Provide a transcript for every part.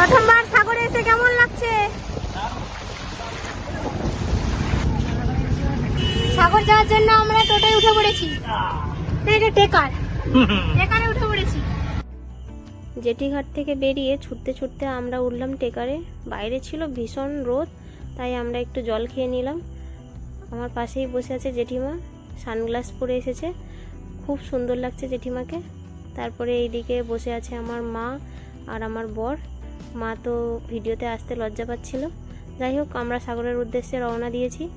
প্রথমবার সাগরে এসে কেমন লাগছে? সাগর যাওয়ার জন্য আমরা টোটায় উঠে পড়েছি। টেকার। টেকারে উঠে পড়েছি। জেটিঘাট থেকে বেরিয়ে ছুটতে ছুটতে আমরা উঠলাম টেকারে। বাইরে ছিল ভীষণ রোদ, তাই আমরা একটু জল খেয়ে নিলাম। আমার পাশেই বসে আছে জেঠিমা। সানগ্লাস পরে এসেছে। খুব সুন্দর লাগছে জেঠিমাকে। তারপরে এইদিকে বসে আছে আমার মা আর আমার বর। মা তো ভিডিওতে আসতে লজ্জা পাচ্ছিল। যাই হোক, আমরা সাগরের উদ্দেশ্যে রওনা দিয়েছি।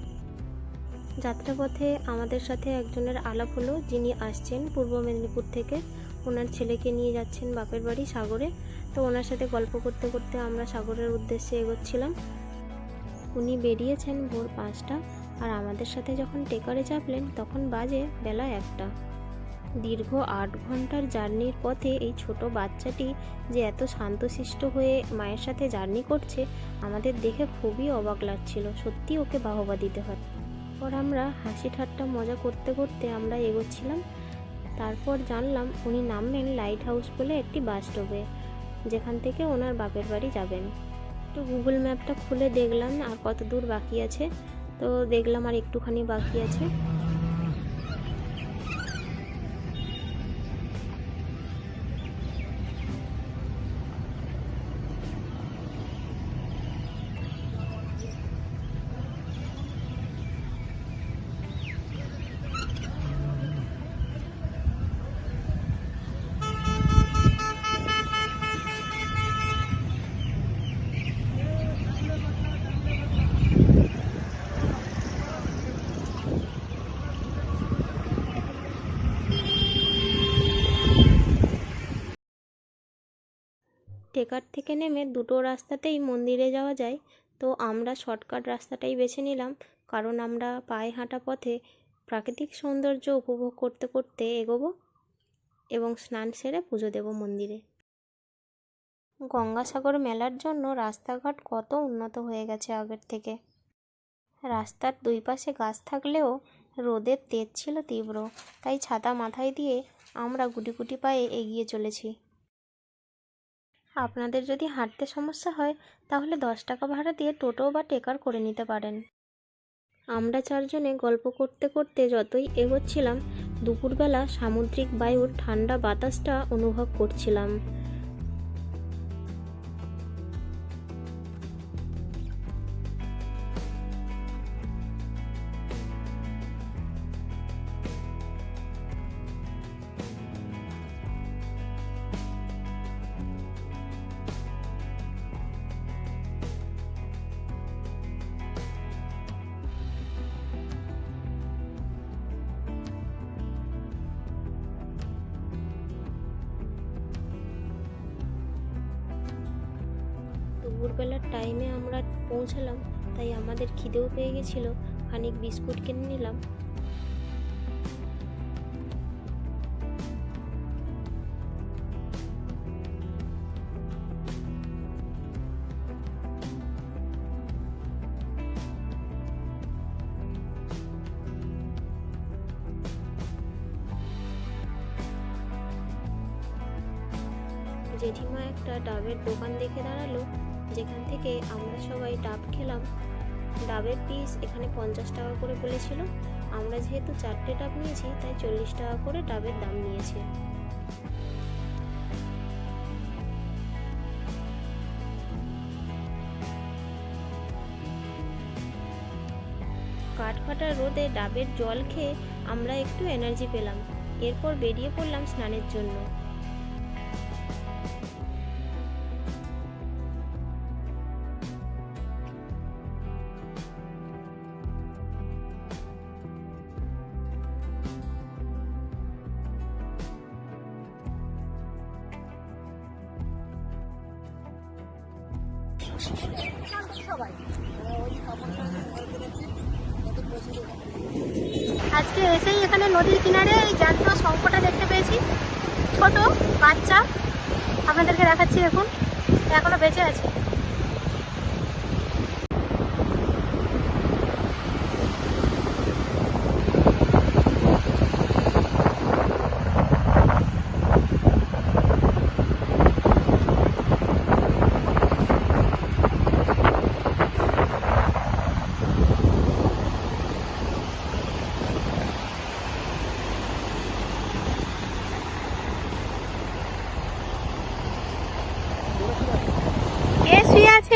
যাত্রাপথে আমাদের সাথে একজনের আলাপ হলো, যিনি আসছেন পূর্ব মেদিনীপুর থেকে। ওনার ছেলেকে নিয়ে যাচ্ছেন বাপের বাড়ি সাগরে। তো ওনার সাথে গল্প করতে করতে আমরা সাগরের উদ্দেশ্যে এগোচ্ছিলাম। উনি বেরিয়েছেন ভোর পাঁচটা, আর আমাদের সাথে যখন টেকারে চাপলেন, তখন বাজে বেলা একটা। দীর্ঘ আট ঘণ্টার জার্নির পথে এই ছোট বাচ্চাটি যে এত শান্তশিষ্ট হয়ে মায়ের সাথে জার্নি করছে, আমাদের দেখে খুবই অবাক লাগছিল। সত্যি ওকে বাহবা দিতে হয়। পর আমরা হাসি ঠাট্টা মজা করতে করতে আমরা এগোচ্ছিলাম। তারপর জানলাম উনি নামবেন লাইট হাউস বলে একটি বাস স্টপে, যেখান থেকে ওনার বাপের বাড়ি যাবেন। তো গুগল ম্যাপটা খুলে দেখলাম আর কত দূর বাকি আছে। তো দেখলাম আর একটুখানি বাকি আছে। টেকার থেকে নেমে দুটো রাস্তাতেই মন্দিরে যাওয়া যায়। তো আমরা শর্টকাট রাস্তাটাই বেছে নিলাম, কারণ আমরা পায়ে হাঁটা পথে প্রাকৃতিক সৌন্দর্য উপভোগ করতে করতে এগোবো এবং স্নান সেরে পুজো দেব মন্দিরে। গঙ্গাসাগর মেলার জন্য রাস্তাঘাট কত উন্নত হয়ে গেছে আগের থেকে। রাস্তার দুই পাশে গাছ থাকলেও রোদের তেজ ছিল তীব্র, তাই ছাতা মাথায় দিয়ে আমরা গুটি গুটি পায়ে এগিয়ে চলেছি। আপনাদের যদি হাঁটতে সমস্যা হয়, তাহলে দশ টাকা ভাড়া দিয়ে টোটো বা টেকার করে নিতে পারেন। আমরা চারজনে গল্প করতে করতে যতই এগোচ্ছিলাম, দুপুরবেলা সামুদ্রিক বায়ুর ঠান্ডা বাতাসটা অনুভব করছিলাম। দুপুরবেলার টাইমে আমরা পৌঁছালাম, তাই আমাদের খিদেও পেয়ে গেছিল। খানিক বিস্কুট কিনে নিলাম। জেঠিমা একটা ডাবের দোকান দেখে দাঁড়াল। যেখান থেকে আমরা সবাই ডাব খেলাম, ডাবের পিস এখানে পঞ্চাশ টাকা করে বলেছিল। আমরা যেহেতু চারটে ডাব নিয়েছি, তাই চল্লিশ টাকা করে ডাবের দাম নিয়েছে। কাঠফাটা রোদে ডাবের জল খেয়ে আমরা একটু এনার্জি পেলাম। এরপর বেরিয়ে পড়লাম স্নানের জন্য। আজকে এসেই এখানে নদীর কিনারে এই জাতীয় শঙ্কটা দেখতে পেয়েছি। ছোট বাচ্চা। আপনাদেরকে দেখাচ্ছি এখন এখনও বেঁচে আছে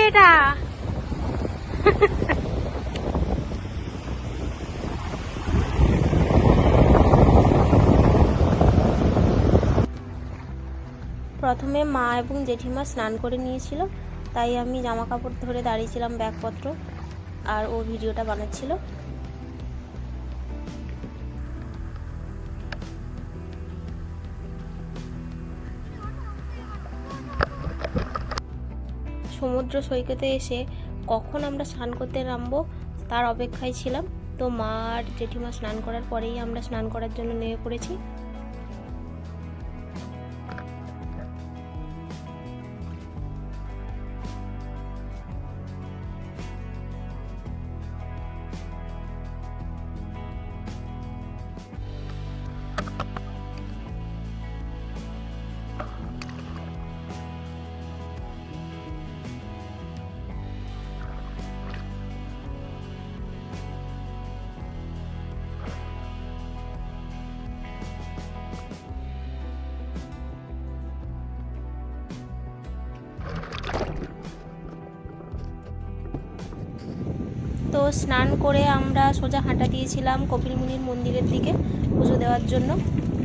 এটা প্রথমে মা এবং জেঠিমা স্নান করে নিয়েছিল, তাই আমি জামা কাপড় ধরে দাঁড়িয়েছিলাম ব্যাগপত্র আর ও ভিডিওটা বানাচ্ছিল। সমুদ্র সৈকতে এসে কখন আমরা স্নান করতে নামবো তার অপেক্ষায় ছিলাম। তো মা আর জেঠিমা স্নান করার পরেই আমরা স্নান করার জন্য নেমে পড়েছি। স্নান করে আমরা সোজা হাঁটা দিয়েছিলাম কপিল মুনির মন্দিরের দিকে পুজো দেওয়ার জন্য।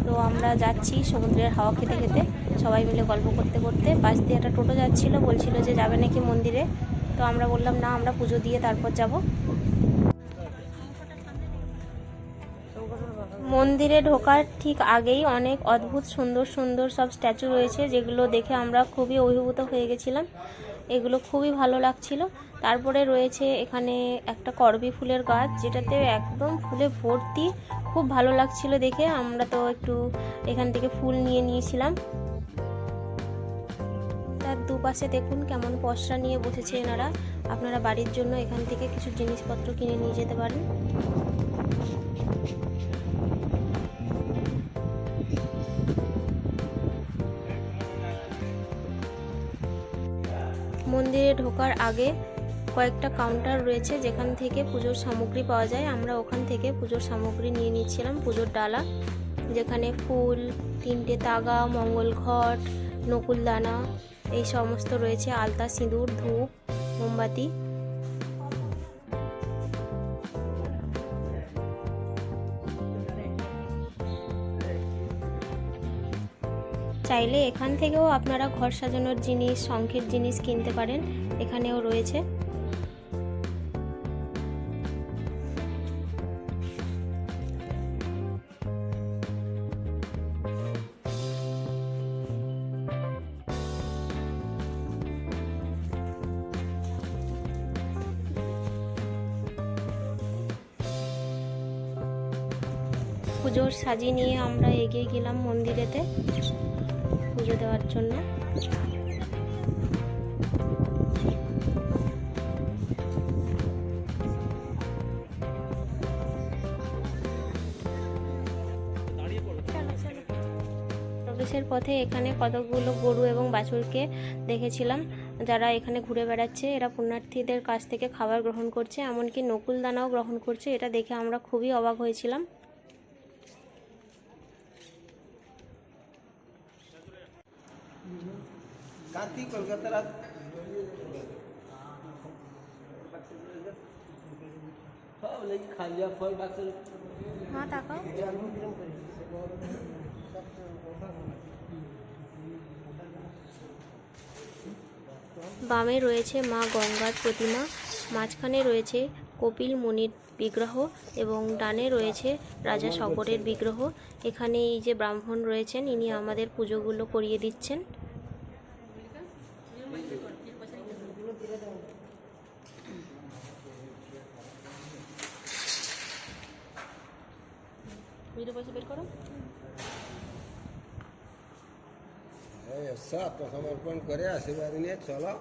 তো আমরা যাচ্ছি সমুদ্রের হাওয়া খেতে খেতে। সবাই মিলে গল্প করতে করতে পাশ দিয়ে একটা টোটো যাচ্ছিল, বলছিল যে যাবে নাকি মন্দিরে। তো আমরা বললাম, না, আমরা পুজো দিয়ে তারপর যাব। মন্দিরে ঢোকার ঠিক আগেই অনেক অদ্ভুত সুন্দর সুন্দর সব স্ট্যাচু রয়েছে, যেগুলো দেখে আমরা খুবই অভিভূত হয়ে গেছিলাম। এগুলো খুবই ভালো লাগছিল। তারপরে রয়েছে এখানে একটা করবি ফুলের গাছ, যেটাতে একদম ফুলে ভর্তি। খুব ভালো লাগছিল দেখে। আমরা তো একটু এখান থেকে ফুল নিয়ে নিয়েছিলাম। তার দুপাশে দেখুন কেমন পশরা নিয়ে বসেছে এনারা। আপনারা বাড়ির জন্য এখান থেকে কিছু জিনিসপত্র কিনে নিয়ে যেতে পারেন। মন্দিরে ঢোকার আগে কয়েকটা কাউন্টার রয়েছে যেখান থেকে পুজোর সামগ্রী পাওয়া যায়। আমরা ওখান থেকে পুজোর সামগ্রী নিয়ে নিচ্ছিলাম, পুজোর ডালা, যেখানে ফুল, তিনটে তাগা, মঙ্গল ঘট, নকুলদানা, এই সমস্ত রয়েছে। আলতা, সিঁদুর, ধূপ, মোমবাতি। চাইলে এখান থেকেও আপনারা ঘর সাজানোর জিনিস, শঙ্খের জিনিস কিনতে পারেন। এখানেও রয়েছে। পুজোর সাজি নিয়ে আমরা এগিয়ে গেলাম মন্দিরেতে। পুজো দেওয়ার জন্য। প্রবেশের পথে এখানে কতগুলো গরু এবং বাছুরকে দেখেছিলাম, যারা এখানে ঘুরে বেড়াচ্ছে। এরা পুণ্যার্থীদের কাছ থেকে খাবার গ্রহণ করছে, এমনকি নকুল দানাও গ্রহণ করছে। এটা দেখে আমরা খুবই অবাক হয়েছিলাম। কাঁথি কলকাতার আজ সব লেগে খাইয়া ফল হ্যাঁ বামে রয়েছে মা গঙ্গার প্রতিমা মাঝখানে রয়েছে কপিল মুনির বিগ্রহ এবং ডানে রয়েছে রাজা শঙ্করের বিগ্রহ। এখানে এই যে ব্রাহ্মণ রয়েছেন ইনি আমাদের পুজোগুলো করিয়ে দিচ্ছেন। এই সব সমর্পণ করে আশীর্বাদ নিয়ে চলো।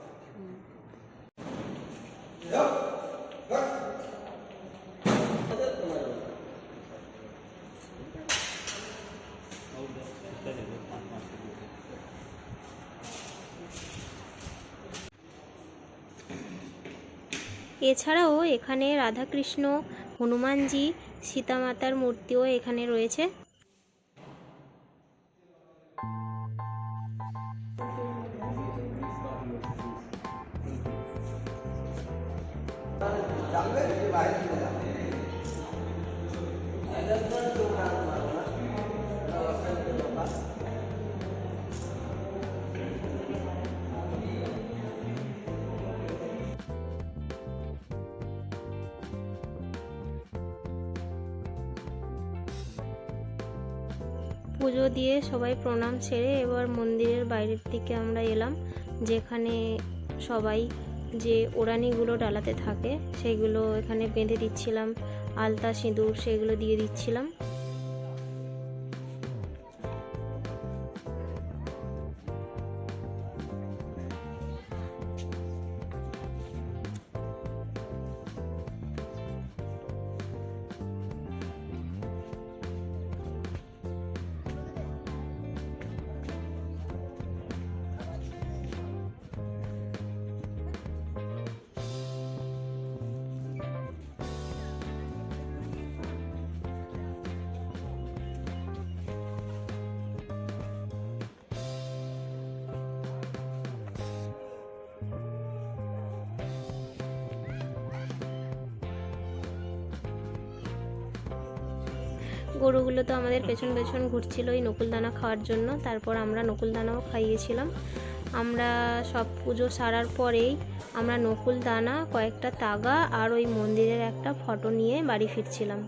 এছাড়াও এখানে রাধাকৃষ্ণ, হনুমানজি, সীতামাতার মূর্তিও এখানে রয়েছে। পুজো দিয়ে সবাই প্রণাম সেরে এবার মন্দিরের বাইরের দিকে আমরা এলাম যেখানে সবাই যে ওড়ানিগুলো ডালাতে থাকে সেগুলো এখানে বেঁধে দিচ্ছিলাম। আলতা সিঁদুর সেগুলো দিয়ে দিচ্ছিলাম। গরুগুলো তো আমাদের পেছন পেছন ঘুরছিল ওই নকুলদানা খাওয়ার জন্য। তারপর আমরা নকুলদানাও খাইয়েছিলাম। আমরা সব পুজো সারার পরেই আমরা নকুলদানা, কয়েকটা তাগা আর ওই মন্দিরের একটা ফটো নিয়ে বাড়ি ফিরছিলাম।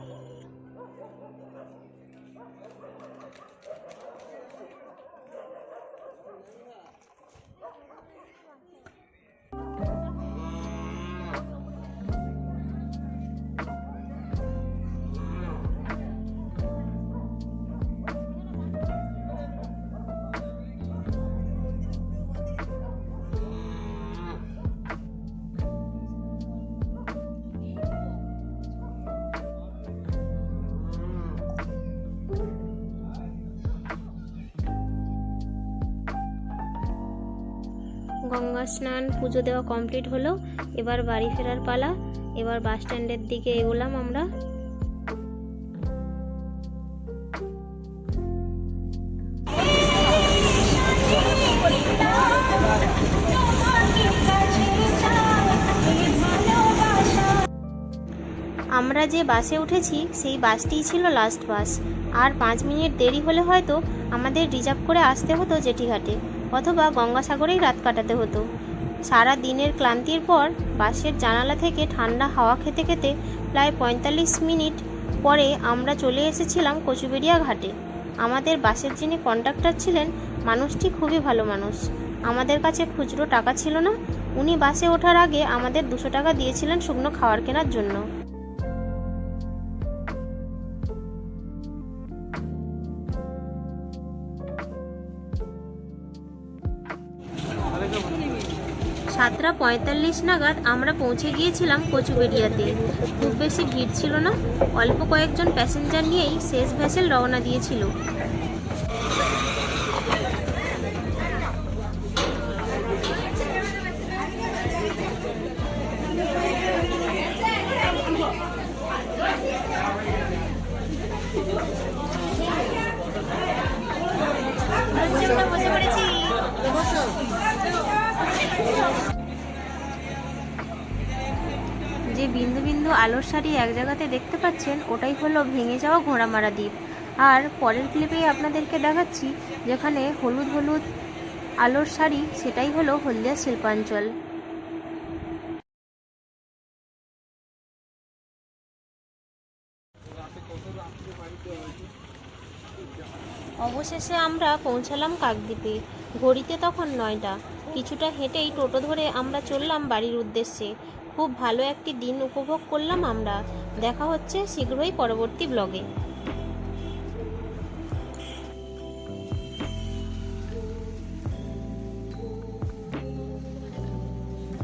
গঙ্গা স্নান, পুজো দেওয়া কমপ্লিট হলো। এবার বাড়ি ফেরার পালা। এবার বাস স্ট্যান্ডের দিকে এগোলাম আমরা। আমরা যে বাসে উঠেছি, সেই বাসটিই ছিল লাস্ট বাস আর পাঁচ মিনিট দেরি হলে হয়তো আমাদের রিজার্ভ করে আসতে হতো জেঠিঘাটে অথবা গঙ্গাসাগরেই রাত কাটাতে হতো। সারা দিনের ক্লান্তির পর বাসের জানালা থেকে ঠান্ডা হাওয়া খেতে খেতে প্রায় পঁয়তাল্লিশ মিনিট পরে আমরা চলে এসেছিলাম কচুবেড়িয়া ঘাটে। আমাদের বাসের যিনি কন্ডাক্টর ছিলেন, মানুষটি খুবই ভালো মানুষ। আমাদের কাছে খুচরো টাকা ছিল না, উনি বাসে ওঠার আগে আমাদের দুশো টাকা দিয়েছিলেন শুকনো খাবার কেনার জন্য। সাতটা পঁয়তাল্লিশ নাগাদ আমরা পৌঁছে গিয়েছিলাম কচুবেড়িয়াতে খুব বেশি ভিড় ছিল না, অল্প কয়েকজন প্যাসেঞ্জার নিয়েই শেষ ভ্যাসেল রওনা দিয়েছিল। বিন্দু বিন্দু আলোর শাড়ি এক জায়গাতে দেখতে পাচ্ছেন, ওটাই হলো ভেঙে যাওয়া ঘোড়ামারা দ্বীপ। আর পরের ক্লিপেই আপনাদেরকে দেখাচ্ছি, যেখানে হলুদ হলুদ আলোর শাড়ি সেটাই হলো হলদিয়া শিল্পাঞ্চল। অবশেষে আমরা পৌঁছালাম কাকদ্বীপে। ঘড়িতে তখন নয়টা। কিছুটা হেঁটেই টোটো ধরে আমরা চললাম বাড়ির উদ্দেশ্যে। খুব ভালো একটি দিন উপভোগ করলাম আমরা। দেখা হচ্ছে শীঘ্রই পরবর্তী ব্লগে